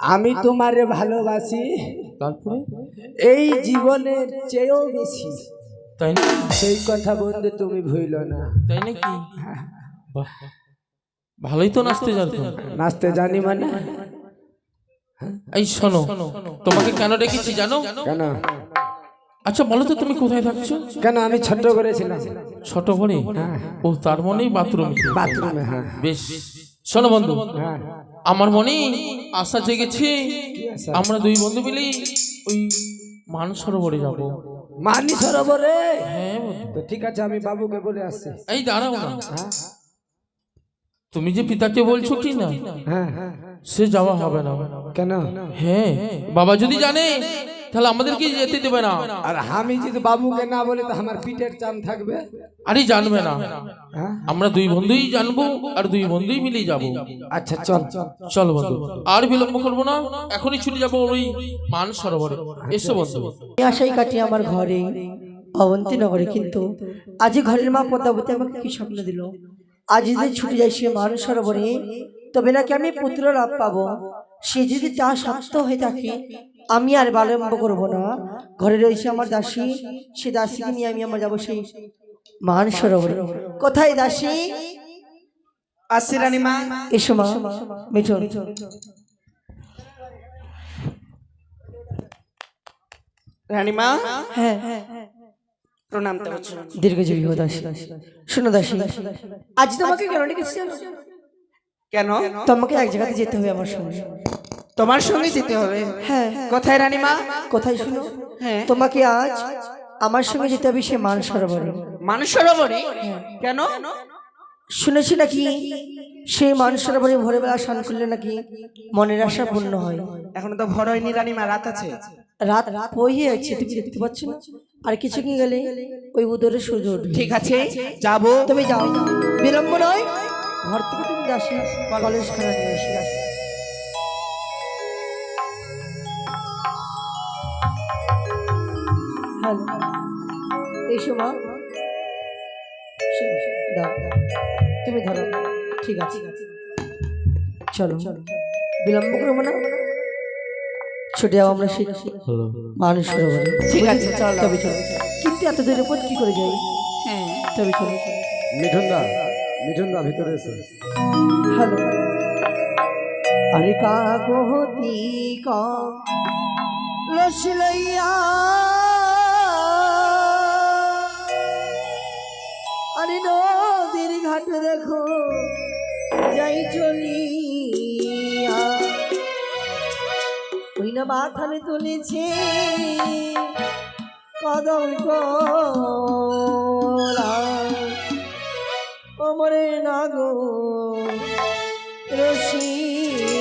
আমি তোমারে ভালোবাসি। তারপরে? এই জীবনের চেয়েও বেশি। তাই না সেই কথা বন্ধু তুমি ভুইল না। তাই নাকি? বাহ ভালোই তো নাচতে জানো নাচতে জানি মানে? এই শোনো তোমাকে কেন ডেকেছি জানো? কেন? আচ্ছা বলো তো তুমি কোথায় থাকছো? কেন? আমি ছোট করেছিলাম। ছোট করে ও তার মনেই বাথরুম। বাথরুমে হ্যাঁ। বেশ। শোনো বন্ধু হ্যাঁ। আমার মনে আশা জেগেছে? আমরা দুই বন্ধু মিলে ওই মান সরোবরে যাব। মানি সরোবরে? হ্যাঁ তো ঠিক আছে আমি বাবুকে বলে আসছি। এই দাঁড়াও না। হ্যাঁ তুমি যে পিতাকে বলছো কি না হ্যাঁ। সে যাওয়া হবে না। কেন? হ্যাঁ বাবা যদি জানে তাহলে আমাদেরকে যেতে দেবে না। আর আমি যদি বাবুকে না বলি তো আমার পিঠের চান থাকবে? আরে জানবে না। হ্যাঁ? আমরা দুই বন্ধুই জানব আর দুই বন্ধুই মিলেই যাব। আচ্ছা চল। চল চল বন্ধু। আর বিলম্ব করব না। এখনই ছুটে যাব ওই মান সরোবরে। এসো বন্ধু। এই আশাই কাটি আমার ঘরে অবন্তী নগরে। কিন্তু আজ ঘরের মা পদ্মাবতী আমাকে কি স্বপ্ন দিল? আজ যদি ছুটে যাই সে মান সরোবরে তবে নাকি আমি পুত্র লাভ পাবো? সে যদি তা সত্য হয়ে থাকে আমি আর বালম্ব করব না। ঘরে রয়েছে আমার দাসী সে দাসীকে নিয়ে আমি আমার যাব সেই মান সরোবরে। কোথায় দাসী? আসছি রানীমা। এসো মা মিঠুন। রানীমা হ্যাঁ। প্রণাম। দীর্ঘজীবী হো দাসী। শোনো দাসী আজ তোমাকে কেন ডেকেছি কেন? তোমাকে এক জায়গাতে যেতে হবে আমার সঙ্গে। তোমার সঙ্গে যেতে হবে। হ্যাঁ। কোথায় রানীমা? কোথায় শুনো? হ্যাঁ। তোমাকে আজ আমার সঙ্গে যেতে হবে সে মান সরোবরে মানুষ সরোবরে কেন? শুনেছি নাকি সেই মান সরোবরে ভোরবেলা স্নান করলে নাকি মনের আশা পূর্ণ হয়। এখনও তো ভর হয়নি রানীমা রাত আছে। রাত রাত হয়ে যাচ্ছে তুমি দেখতে পাচ্ছ না? আর কিছু কি গেলে? ওই উদরে সূর্য ঠিক আছে যাব। তুমি যাও। বিলম্ব নয় ঘর থেকে তুমি দাসী কলেজ খানা নিয়ে এসে। হ্যালো এসো মা শোনো, দাও তুমি ধরো। ঠিক আছে। চলো। চলো বিলম্ব করব না। ছুটে যাব আমরা সেই মানুষ ঠিক আছে, চলো। তবে চলো। কিন্তু এত দূরের পর কি করে যাই? হ্যাঁ। তবে চলো। মিঠুন দা মিঠুন দা ভিতরে এসো। হ্যালো। আরে কাকতি কা রসলইয়া ঘাট দেখো যাই চলিয়া। ওই না মাথানে তুলেছে কদম কোলা অমরে নাগো রসিয়া।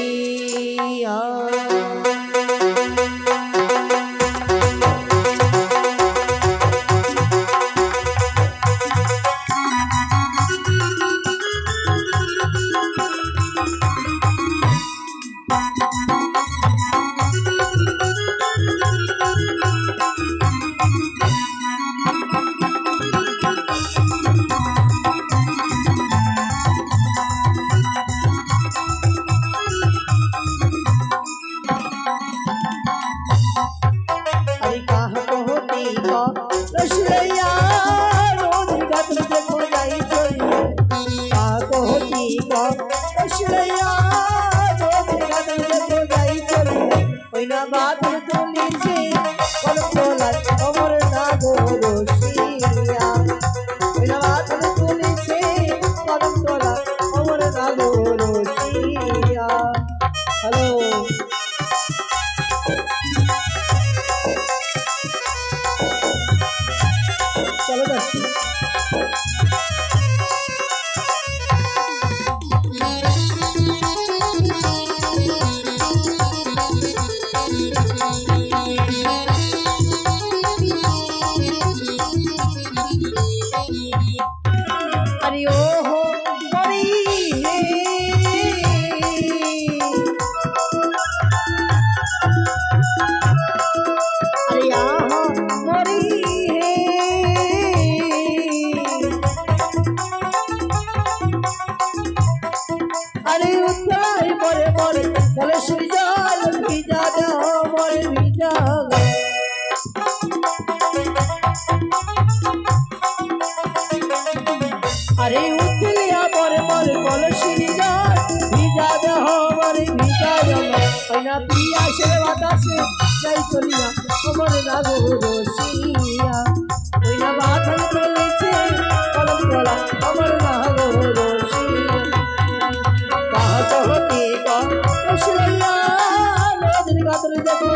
না বাতাসে যাই চলিয়া আমার রাগো রসিয়া। ওই না বাঁধন চলেছে কলম গলা আমার রাগো রসিয়া কাহা চহতি কলসিয়া নদীর গাতরে দেখো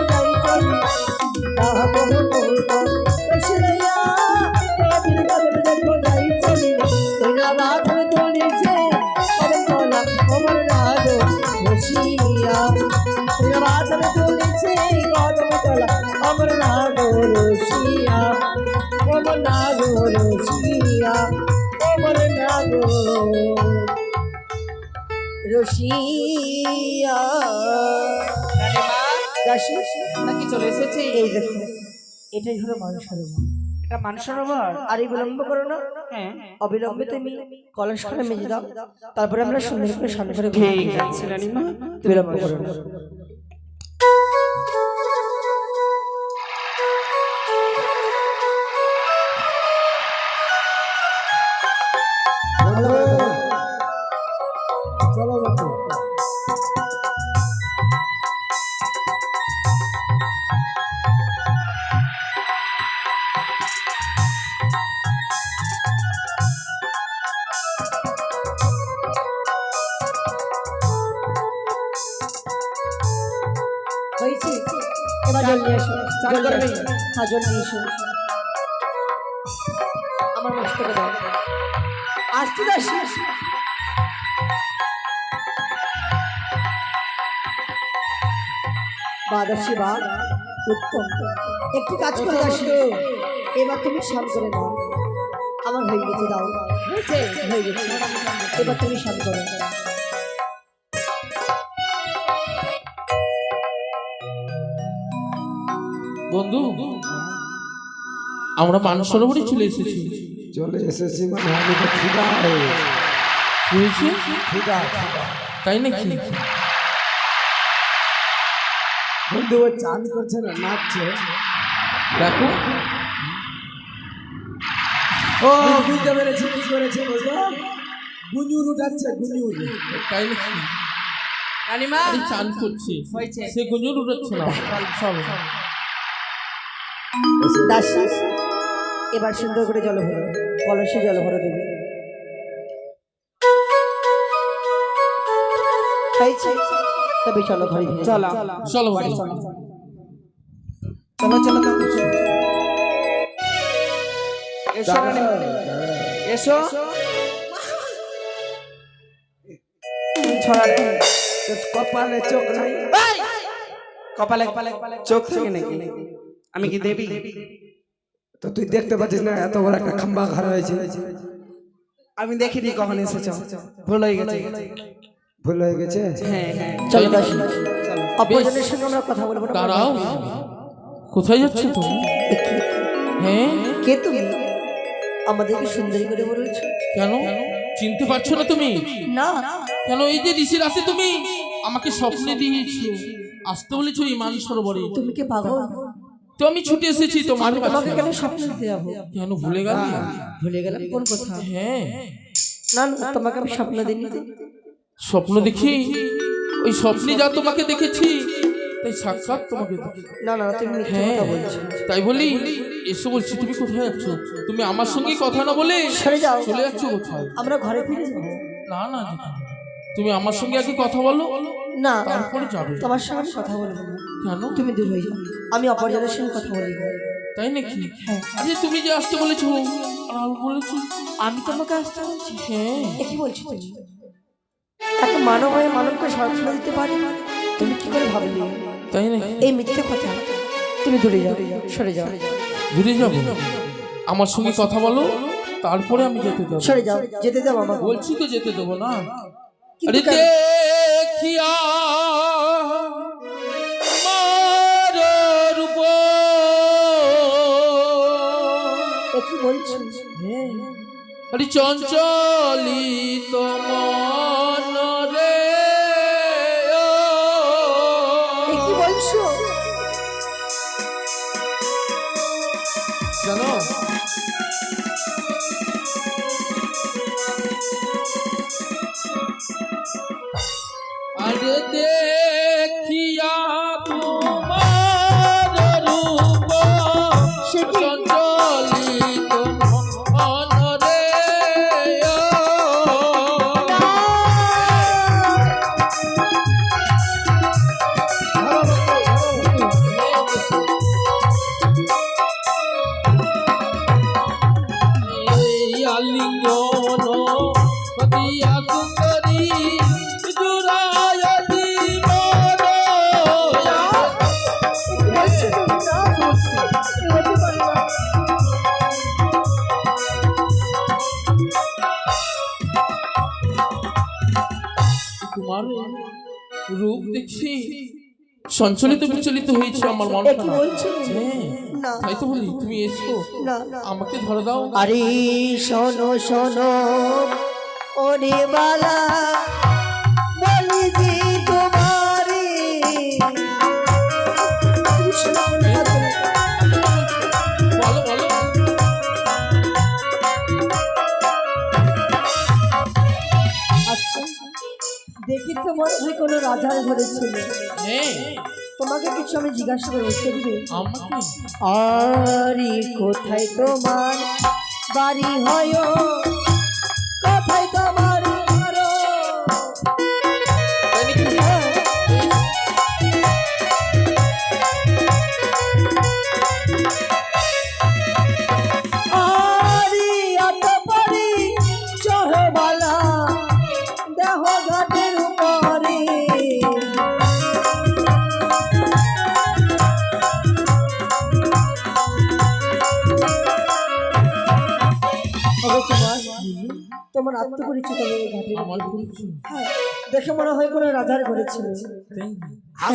রসিয়া রানীমা দাসী নাকি চলে এসেছে? এই দেখো এটাই হলো মানুষ এটা মান আর এই বিলম্ব করো না। হ্যাঁ অবিলম্বে তুমি কলস করে মেজে দাও তারপরে আমরা সুন্দর করে সামনে করে ঘুরে রানীমা বিলম্ব করো না। জল নিয়ে আমার মস্তকে দাও। আসতে দাসী বাদাসী বা উত্তম। একটি কাজ করে দাসী এবার তুমি শান্ত করে দাও আমার হয়ে গেছে দাও। হয়েছে। হয়ে গেছে এবার তুমি শান্ত করো। বন্ধু আমরা মানুষ সরোবরে চলে এসেছি। চলে এসেছি মানে আমি তো খিদা কি হয়েছে? খিদা তাই নাকি? বন্ধু ও চান করছে না নাচছে। দেখো। ও বুঝতে পেরেছি কি করেছে বুঝলো গুঞ্জুর উঠাচ্ছে গুঞ্জুর। তাই নাকি? রানীমা চান করছে। সে গুঞ্জন উঠাচ্ছে না। চলো দাসী। এবার সুন্দর করে জল ভরো কলসে জল ভরে দেবে তবে চলো ঘরে চলো। চলো বাড়ি চলো চলো চলো এসো। ছড়া কপালে চোখ নাই। এই! কপালে চোখ থাকে নাকি? আমি কি দেবী? তো তুই দেখতে পাচ্ছিস না এত বড় একটা খাম্বা ঘর হয়েছে আমি দেখিনি কখন এসেছ। ভুল হয়ে গেছে। ভুল হয়ে গেছে? হ্যাঁ হ্যাঁ। চলো দাসী চলো। অপরজনের সঙ্গে আমরা কথা বলব না দাঁড়াও। কোথায় যাচ্ছ তুমি? হ্যাঁ? কে তুমি? আমাদেরকে সুন্দরী করে বলেছ। কেন? চিনতে পারছ না তুমি? না। কেন এই যে ঋষি রাতে তুমি? আমাকে স্বপ্নে দিয়েছ। আসতে বলেছ এই মান সরোবরে। তুমি কি পাগল? তো আমি ছুটে এসেছি তোমার তোমাকে কাছে কেন স্বপ্ন দিতে যাব? কেন ভুলে গেল? ভুলে গেলাম কোন কথা? হ্যাঁ। না না তোমাকে আমি স্বপ্ন দিইনি স্বপ্ন দেখি? ওই স্বপ্নে যা তোমাকে দেখেছি তাই সাক্ষাৎ তোমাকে না না তুমি মিথ্যে হ্যাঁ। কথা বলছো। তাই বলি এসে বলছি তুমি কোথায় যাচ্ছ তুমি আমার সঙ্গে কথা না বলে সরে যাও। চলে যাচ্ছ কোথায়? আমরা ঘরে ফিরে যাব। না না। তুমি আমার সঙ্গে আগে কথা বলো। না তারপরে যাবে তোমার সঙ্গে আমি কথা বলব না। কেন? তুমি দূর হয়ে যাও। আমি অপরজনের সঙ্গে কথা বলি না। তাই নাকি? হ্যাঁ। আরে তুমি যে আসতে বলেছ আর আমি বলেছি। আমি তোমাকে আসতে বলছি। হ্যাঁ। কি বলছো তুমি? এত মানব হয়ে মানবকে স্বপ্ন দিতে পারি? তুমি কি করে ভাবলি? তাই নাকি? এই মিথ্যে কথা। তুমি দূরে যাও সরে যাও। ঘুরে যাব? আমার সঙ্গে কথা বলো তারপরে আমি যেতে দেবো। সরে যাও যেতে দাও আমাকে। বলছি তো যেতে দেবো না। আরে? দেখিয়া তোমার কি বলছো? আরে চঞ্চলিত মন রে। কি বলছো? জানো তোমার রূপ দেখছি। সঞ্চলিত বিচলিত হয়েছে আমার মন না। তাই তো বলি তুমি এসো। আমাকে ধরে দাও। আরে শোনো শোনো। ওরে বলি রাজার ঘরে ছিল। তোমাকে কিছু আমি জিজ্ঞাসা করে উত্তর দিবে? আরে কোথায় তোমার বাড়ি হয় কোথায় তোমার হয়ে পরিচয় হ্যাঁ, দেখে মনে হয় কোনো রাজার ঘরে ছিল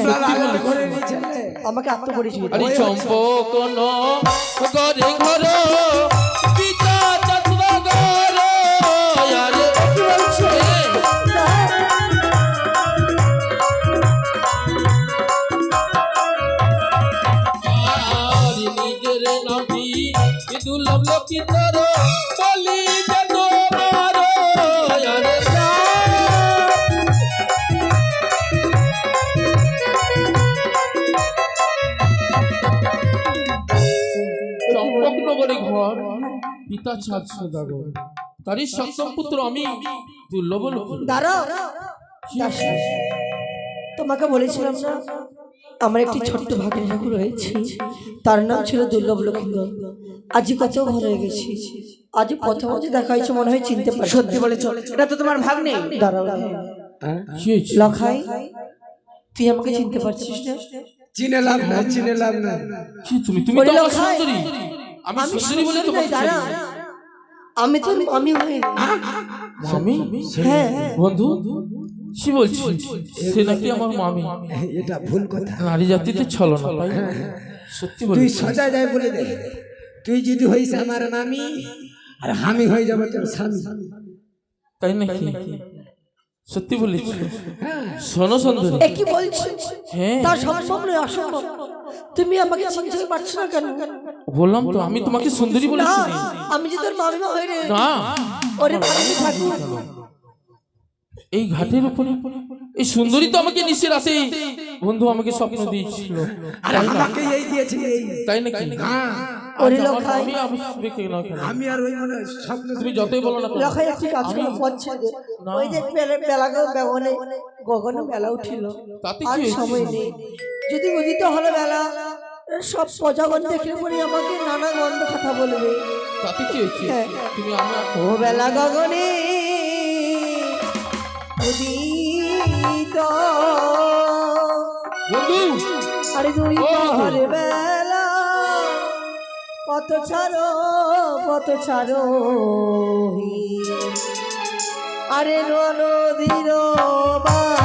রাজার ঘরে নিয়েছিলে আমাকে আত্মপরিচিত আরে চম্পক ঘরে পিতা ছাদ সদাগর তারই সপ্তম পুত্র আমি দুর্লভ লোক দাঁড়াও। তোমাকে বলেছিলাম না আমার একটি ছোট্ট ভাগের ঠাকুর রয়েছে। তার নাম ছিল দুর্লভ লক্ষ্মীন্দর আজই কত ভালো হয়ে গেছি। আজ প্রথম দেখা হয়েছে মনে হয় চিনতে পারি সত্যি বলেছ এটা তো তোমার ভাগ নেই দাঁড়াও। কি লখাই তুই আমাকে চিনতে পারছিস না? চিনে লাভ না চিনে লাভ না তুমি তুমি তো। সুন্দরী। আমি সুন্দরী বলে তোমাকে দাঁড়া আমি তোর মামি হই মামি? হ্যাঁ বন্ধু? কি বলছিস? সে নাকি আমার মামি। এটা ভুল কথা। নারী জাতিতে ছলো না? তাই সত্যি বলি তুই সোজা যায় বলে দে। তুই যদি হইস আমার নামি আর আমি হয়ে যাব তোর স্বামী। তাই নাকি? সত্যি বলিস? শোনো সুন্দরী এ কি বলছিস? হ্যাঁ। তা সম্ভব নয় অসম্ভব। তুমি আমাকে চিনতে পারছ না কেন? বললাম তো আমি তোমাকে সুন্দরী না বলেছি আমি যে তোর মামিমা হই রে না। ওরে থাকুক এই ঘাটের উপরে এই সুন্দরী তো আমাকে নিচে রাতে বন্ধু আমাকে স্বপ্ন দিয়েছিল। আর আমাকে এই দিয়েছে তাই নাকি? হ্যাঁ ওরে লখাই। আমি দেখে না কেন আমি আর ওই মনে স্বপ্ন তুমি যতই বলো না। লখাই একটি কাজ করে পড়ছে। ওই যে বেলা বেলা গগনে গগনে বেলা উঠিল। তাতে আর কি সময় নেই। যদি উদিত হলো বেলা সব প্রজাগণ দেখে পরে আমাকে নানা গন্ধ কথা বলবে তাতে কি হয়েছে হ্যাঁ। তুমি আমার ও বেলা গগনে বন্ধু আরে দুই। পাহাড়ে বেলা পথ ছাড়ো পথ ছাড়ো। আরে নদীর বালা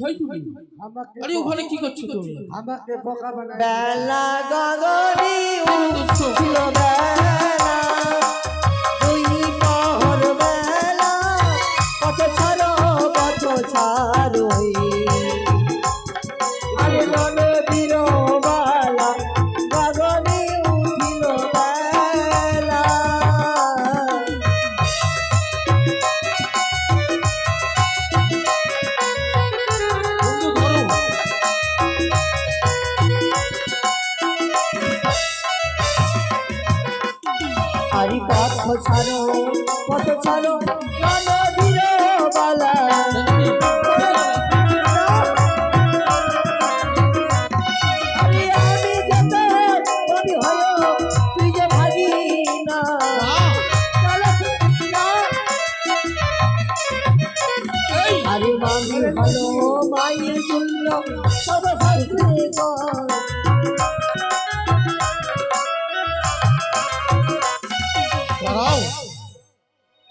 কোথায় তুমি? আরে ওখানে কি করছ তুমি? আমাকে বোকা বানাই বেলা গগনি উঠছিল বেলা। ভালো মায়ের জন্য সব থাকবে কর।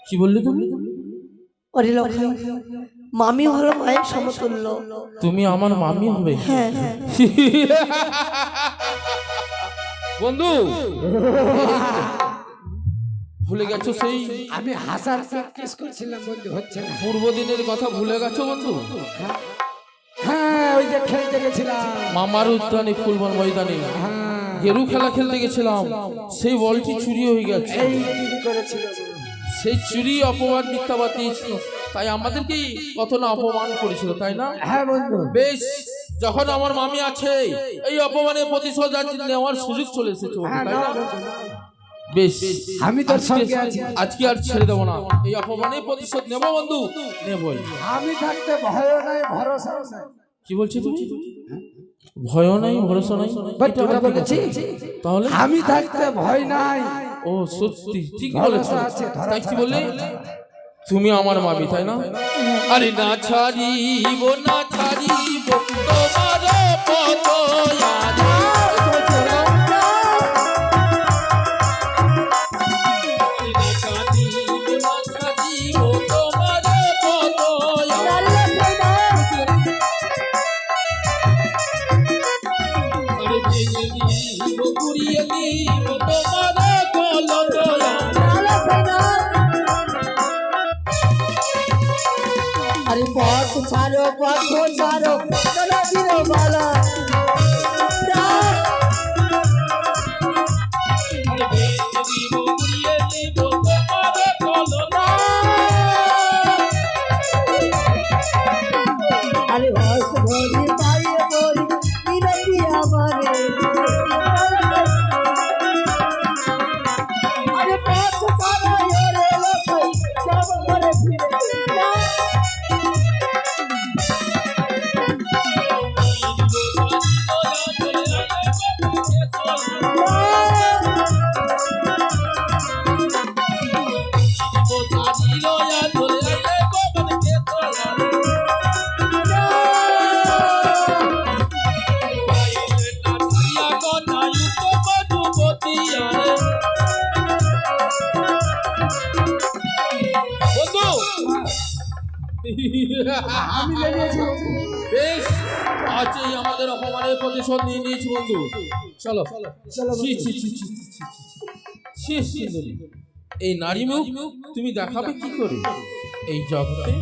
কি বললি তুমি? ওরে লক্ষ্মী মামি হলো মায়ের সমতুল্য। তুমি আমার মামি হবে। হ্যাঁ হ্যাঁ। বন্ধু। ভুলে গেছো সেই আমি হাসার প্র্যাকটিস করছিলাম বন্ধু হচ্ছে না? পূর্ব দিনের কথা ভুলে গেছো বন্ধু? হ্যাঁ ওই যে খেলতে গেছিলাম। মামার উদ্যানে ফুলবন ময়দানে। হ্যাঁ গেরু খেলা খেলতে গেছিলাম। সেই বলটি চুরি হয়ে গেছে। এই চুরি করেছিল সেই চুরি অপমান মিথ্যা বাতিয়েছি তাই আমাদেরকে কত না অপমান করেছিল তাই না? হ্যাঁ বন্ধু। বেশ যখন আমার মামি আছে এই অপমানের প্রতিশোধ নেওয়ার সুযোগ চলে এসেছে হ্যাঁ তাই না। বেশ আমি তোর সঙ্গে আছি। আজকে আর ছেড়ে দেবো না। এই অপমানের প্রতিশোধ নেব বন্ধু? নেবই। আমি থাকতে ভয়ও নাই ভরসাও নাই। কি বলছো তুমি? ভয়ও নাই ভরসা নাই? বাট ওটা বলেছি। তাহলে? আমি থাকতে ভয় নাই। ও সত্যি ঠিক ভরসা বলেছ। তাই কি বললে? তুমি আমার মামি তাই না? আরে না ছাড়িব না ছাড়িব তোমার পদ अथवा बाला প্রতিশোধ নিয়ে নিয়েছি বন্ধু। চলো। এই নারী মুখ তুমি দেখাবে কি করে? এই জগতে